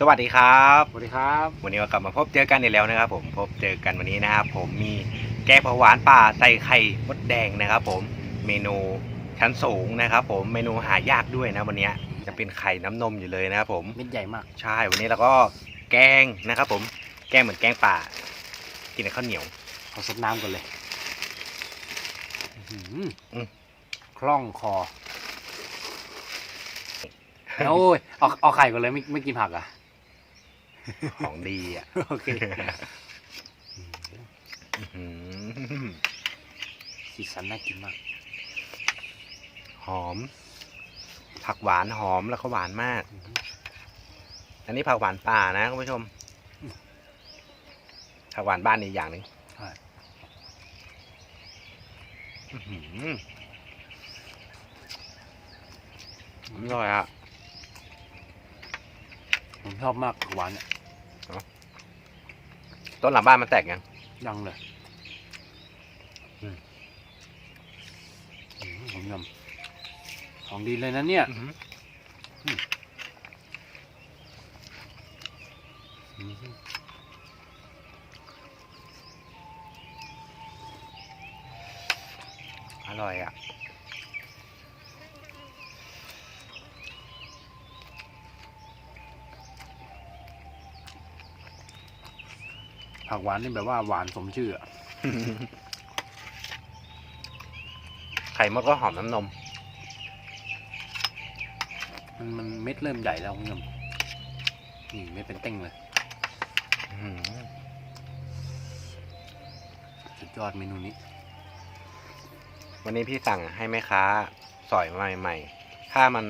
สวัสดีครับ สวัสดีครับ วันนี้ก็กลับมาพบเจอกันอีกแล้วนะครับผมพบเจอกันวันนี้นะครับผมมีแกงผักหวานป่าใส่ไข่มดแดงนะครับ ผมเมนูชั้นสูงนะครับ ผมเมนูหายากด้วยนะวันนี้จะเป็นไข่น้ำนมอยู่เลยนะครับผมเม็ดใหญ่มาก ใช่วันนี้เราก็แกงนะครับ ผมแกงเหมือนแกงป่า กินกับข้าวเหนียวขอซดน้ำก่อนเลยอื้อหืออืมคล่องคอโอ้ยเอาเอาไข่ก่อนเลยไม่ไม่กินผักอะ ของดีอะโอเคอื้อหือสีสันน่ากินมาก หอม ผักหวานหอมแล้วก็หวานมากอื้อหืออันนี้ผักหวานป่านะคุณผู้ชมอืมผักหวานบ้านอีกอย่างหนึ่งใช่อื้อหืออร่อยอะผมชอบมากผักหวานเนี่ย ต้นหลังบ้านมันแตกยังยังเลยอืมอื้อหือผมยำของดีเลยนะเนี่ยอื้อหืออื้อหืออร่อยอะ ผักหวานนี่แบบว่าหวานสมชื่ออะไข่มดก็หอมน้ำนม มันมันเม็ดเริ่มใหญ่แล้วคุณผู้ชมนี่เม็ดเป็นเต้งเลย อื้อหือสุดยอดเมนูนี้ วันนี้พี่สั่งให้แม่ค้า สอยมาใหม่ๆ ถ้ามัน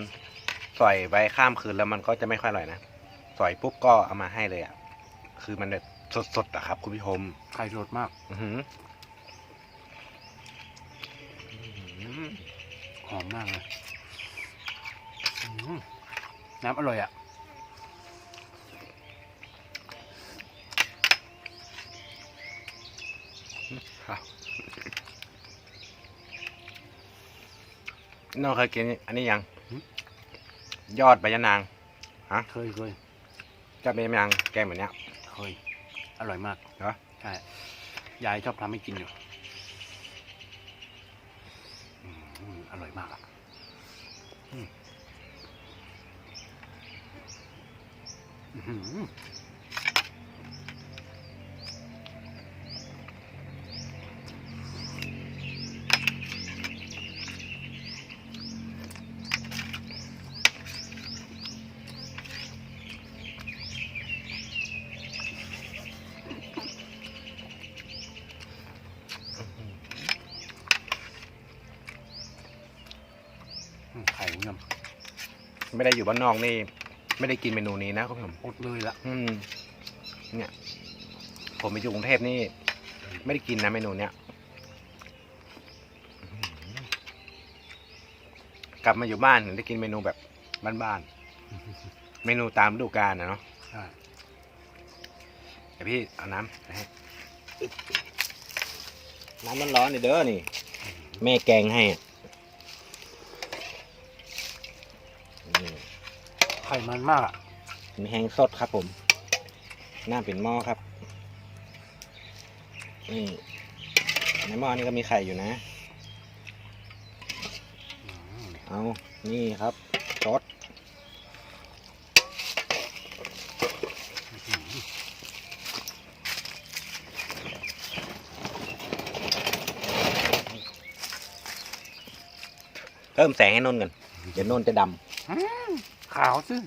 สอยไว้ข้ามคืนแล้วมันก็จะไม่ค่อยอร่อยนะ สอยปุ๊บก็เอามาให้เลยอะ คือมันแบบ สดๆอะครับ คุณผู้ชมไข่สดมาก อื้อหืออื้อหือหอมมากเลยอื้อหือน้ำอร่อยอะครับน้องเคยกินอันนี้ยังยอดใบยะนางเคยเคยยอดใบยะนางแกงแบบเนี้ยเคย อร่อยมากเหรอใช่ยายชอบทำให้กินอยู่อืมอร่อยมากอะอืมอื้อหืออืม ไม่ได้อยู่บ้านนอกนี่ ไม่ได้กินเมนูนี้นะคุณผู้ชมอดเลยละอืม เนี่ย ผมไปอยู่กรุงเทพนี่ ไม่ได้กินนะเมนูเนี้ยกลับมาอยู่บ้านถึงได้กินเมนูแบบบ้านๆ เมนูตามฤดูกาลนะเนาะใช่เดี๋ยวพี่เอาน้ำไปให้น้ำมันร้อนเด้อนี่ แม่แกงให้อะ ไข่มันมากอะมีแห้งสดครับผมน้ำเป็นหม้อครับนี่ในหม้อนี่ก็มีไข่อยู่นะ เอานี่ครับซดอื้อหือเพิ่มแสงให้นนท์กันเดี๋ยวนนท์จะดำ ขาวซึ่ง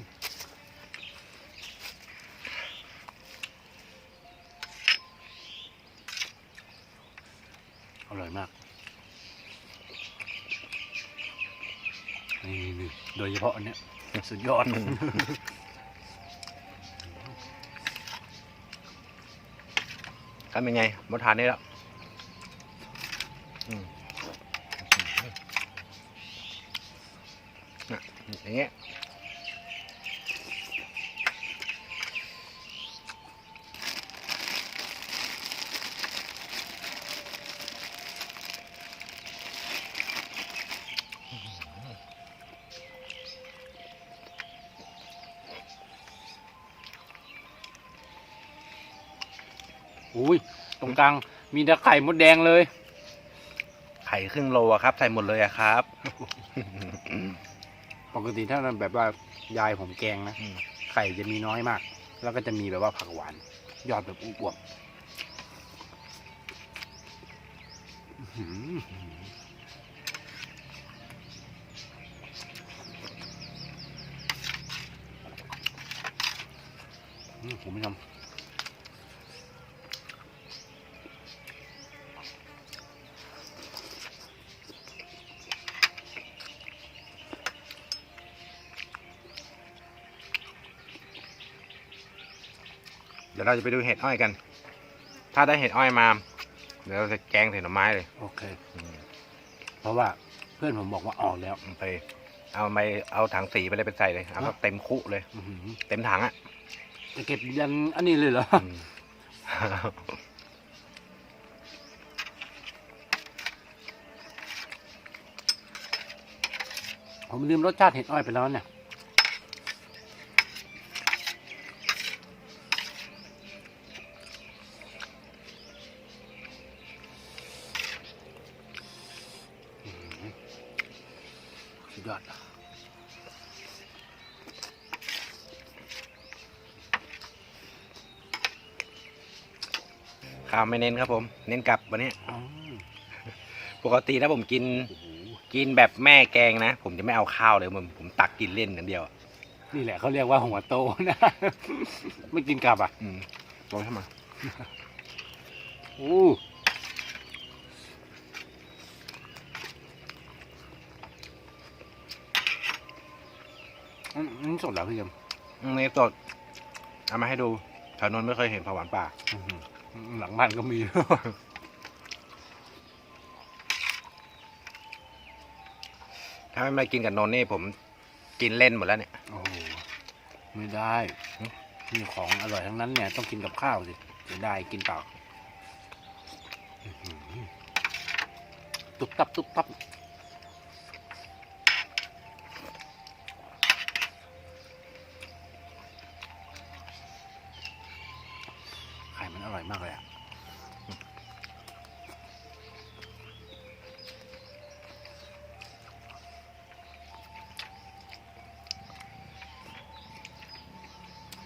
อร่อยมาก นี่นี่โดยเฉพาะอันเนี้ยสุดยอดำก็เป็นไงมดทานได้แล้วอืมน่ะอย่างเงี้ย อุ้ยตรงกลางมีแต่ไข่มดแดงเลย ไข่ครึ่งโลอะครับ ใส่หมดเลยอะครับ ปกติถ้ามันแบบว่ายายผมแกงนะอืม ไข่จะมีน้อยมาก แล้วก็จะมีแบบว่าผักหวาน ยอดแบบอวบๆอื้อหืออืมคุณผู้ชม ดี๋ยวเราจะไปดูเห็ดอ้อยกัน ถ้าได้เห็ดอ้อยมา เดี๋ยวเราจะแกงใส่หน่อไม้เลยโอเค อืมเพราะว่าเพื่อนผมบอกว่าออกแล้ว ไป เอาไปเอาถังสีไปเลยไปใส่เลยเอาแบบเต็มคุเลย อื้อหือเต็มถังอะจะเก็บยันอันนี้เลยเหรอ อืม ผมลืมรสชาติเห็ดอ้อยไปแล้วเนี่ยาวไม่เน้นครับผม เน้นกลับวันนี้อ๋อปกติถ้าผมกินโอ้โหกินแบบแม่แกงนะ ผมจะไม่เอาข้าวเลยผมผมตักกินเล่นกันเดียวอะนี่แหละเขาเรียกว่าหัวโตนะ ไม่กินกลับอะอืมลองทำมาอู้อันอันนี้สดแล้วพี่ยมอืมนี่สดเอามาให้ดูแถวนนท์ไม่เคยเห็นผักหวานป่าอื้อ หือหลังบ้านก็มีถ้าไม่มากินกับนนท์นี่ผมกินเล่นหมดแล้วเนี่ยโอ้โหไม่ได้หึนี่ของอร่อยทั้งนั้นเนี่ย ต้องกินกับข้าวสิจะได้กินเปล่าอื้อหือตุบตับตุบตับ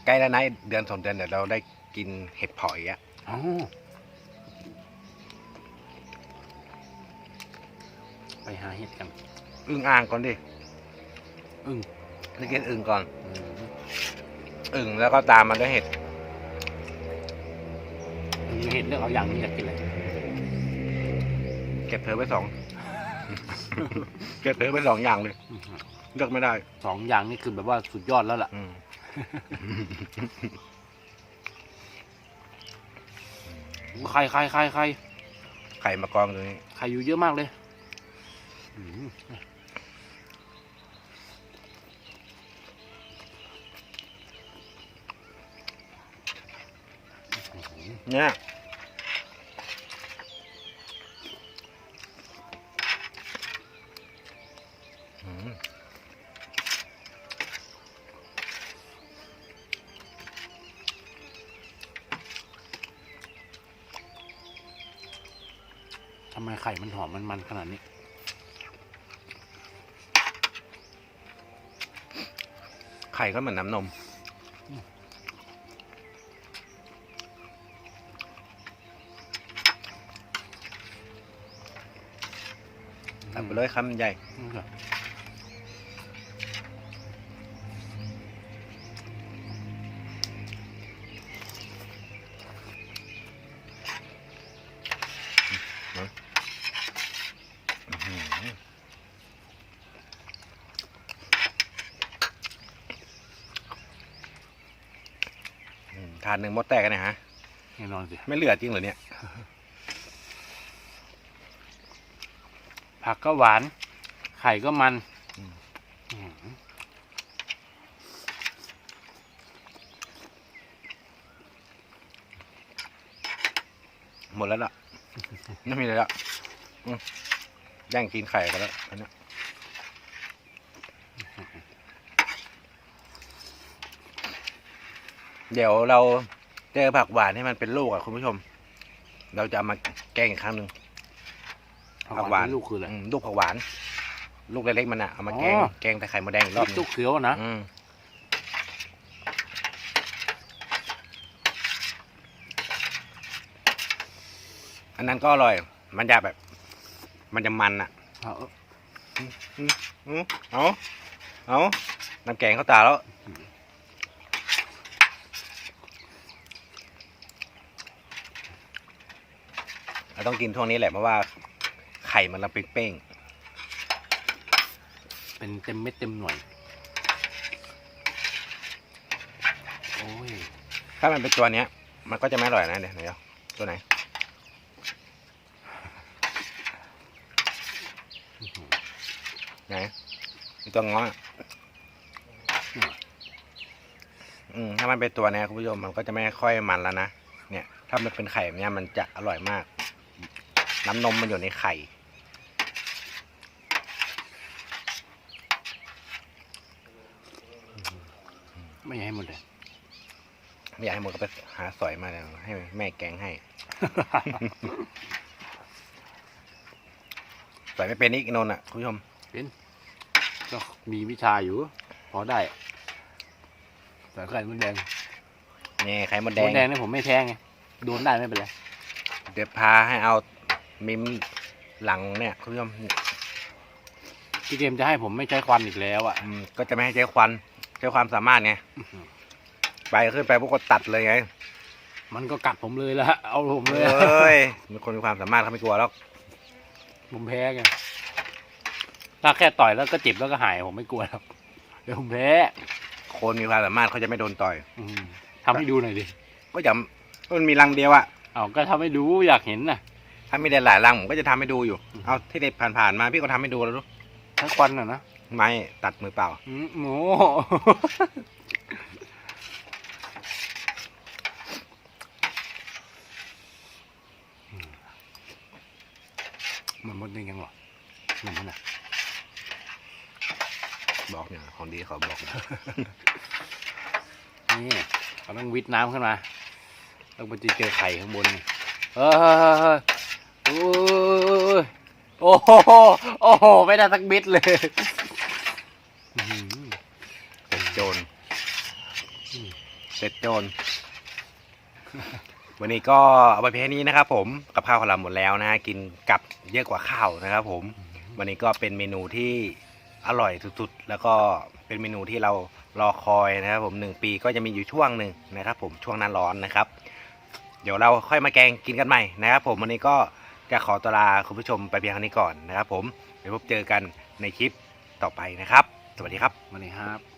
ใกล้แล้วนะเดือนสองเดือนเดี๋ยวเราได้กินเห็ดเผาอีกอะอ๋อไปหาเห็ดกันอึ่งอ่างก่อนดิอึ้งไปกินอึ่งก่อน อืมอึ่งแล้วก็ตามมาด้วยเห็ดมีเห็ดเลือกเอาอย่างนี้อยากกินอะไรเก็บเธอไว้สอง เก็บเธอไว้สองอย่างเลย อื้อหือเลือกไม่ได้ สองอย่างนี่คือแบบว่าสุดยอดแล้วล่ะ อืม ไข่ไข่ไข่ไข่ไข่มากองตรงนี้ไข่อยู่เยอะมากเลยอืมเนี่ยอืม ไมไข่มันหอมมันมันขนาดนี้ ไข่ก็เหมือนน้ำนมตักไปเลยคำใหญ่ อืมครับ ทานหนึ่งมดแตกกันเนยฮะแน่นอนสิไม่เหลือจริงเหรอเนี่ย ผักก็หวาน ไข่ก็มันอืม อื้อหือหมดแล้วล่ะ ไม่มีอะไรละอืมแย่งกินไข่ไปแล้วอันเนี้ย เดี๋ยวเราเจอผักหวานให้มันเป็นลูกอะคุณผู้ชม เราจะเอามาแกงอีกครั้งหนึ่งผักผักหหวานวานลูกคืออะไรอืมลูกผักหวาน ลูกเล็กๆมันอะเอามาแกงอ๋อ แกงแต่ไข่มดแดงอีกรอบหนึลูงกเขียวอะนะอืมอันนั้นก็อร่อย มันจะแบบ มันจะมันอะ เอาเอาอืมอืมเอาเอาน้ำแกงเข้าตาแล้ว เรา ต้องกินช่วงนี้แหละเพราะว่าไข่มันละเป้งเป็นเต็มเม็ดเต็มหน่วย โอ้ยๆถ้ามันเป็นตัวเนี้ย มันก็จะไม่อร่อยนะเดี๋ยวเดี๋ยวตัวไหนไหนมีตัวง้ออะอืมถ้ามันเป็นตัวเนี้ยคุณผู้ชมมันก็จะไม่ค่อยมันแล้วนะเนี่ย ถ้ามันเป็นไข่แบบเนี้ยมันจะอร่อยมาก น้ำนมมันอยู่ในไข่ ไม่อยากให้หมดเลย ไม่อยากให้หมดก็ไปหาสอยมาแล้วให้แม่แกงให้ สอยไม่เป็นอีกนนท์อะคุณผู้ชมก็มีวิชาอยู่ พอได้แต่ไข่มดแดงนี่ไข่มดมแดดงแดงนี่ผมไม่แพ้ไงโดนได้ไม่เป็นไร เดี๋ยวพาให้เอา มิมหลังเนี่ยคุณผู้ชมพี่เกมจะให้ผมไม่ใช้ควันอีกแล้วอะอืมก็จะไม่ให้ใช้ควันใช้ความสามารถไงไปขึ้นไปพวกก็ตัดเลยไงมันก็กัดผมเลยละเอาผมเอเลย้ยมีคนมีความสามารถเขาไม่กลัวแล้วผมแพ้ไงถ้าแค่ต่อยแล้วก็เจ็บแล้วก็หายผมไม่กลัวหรอกเดี๋ยวผมแพ้คนมีความสามารถเขาจะไม่โดนต่อยอืมทำให้ดูหน่อยดิก็อย่ามันมีรังเดียวอะเอาก็ทำให้ดูอยากเห็นน่ะ ถ้ามีได้หลายรังผมก็จะทำให้ดูอยู่อืมเอาที่เด็ดผ่านๆมาพี่ก็ทำให้ดูแล้วรู้ทั้งควันน่ะนะไม่ตัดมือเปล่า อืมโอ้มันหมดได้ยังหรอมันมันอะบอกเนี่ยของดีเขาบอกนะ นี่เราต้องวิทน้ำขึ้นมาแล้วมันจะเจอไข่ข้างบนนี่เฮ้ย โอ้ยโอ้โหโอ้โหไม่ได้สักบิดเลยอื้อหือเสร็จโจรอืมเสร็จโจรวันนี้ก็เอาไปเพียงแค่นี้นะครับผมกับข้าวของเราหมดแล้วนะฮะกินกับเยอะกว่าข้าวนะครับผม วันนี้ก็เป็นเมนูที่อร่อยสุดๆ แล้วก็เป็นเมนูที่เรารอคอยนะครับผมหนึ่งปีก็จะมีอยู่ช่วงหนึ่งนะครับผมช่วงหน้าร้อนนะครับ เดี๋ยวเราค่อยมาแกงกินกันใหม่นะครับผมวันนี้ก็ จะขอตวลาคุณผู้ชมไปเพียงเท่านี้ก่อนนะครับผมเดี๋ยวพบเจอกันในคลิปต่อไปนะครับ สวัสดีครับสวัสดีครับ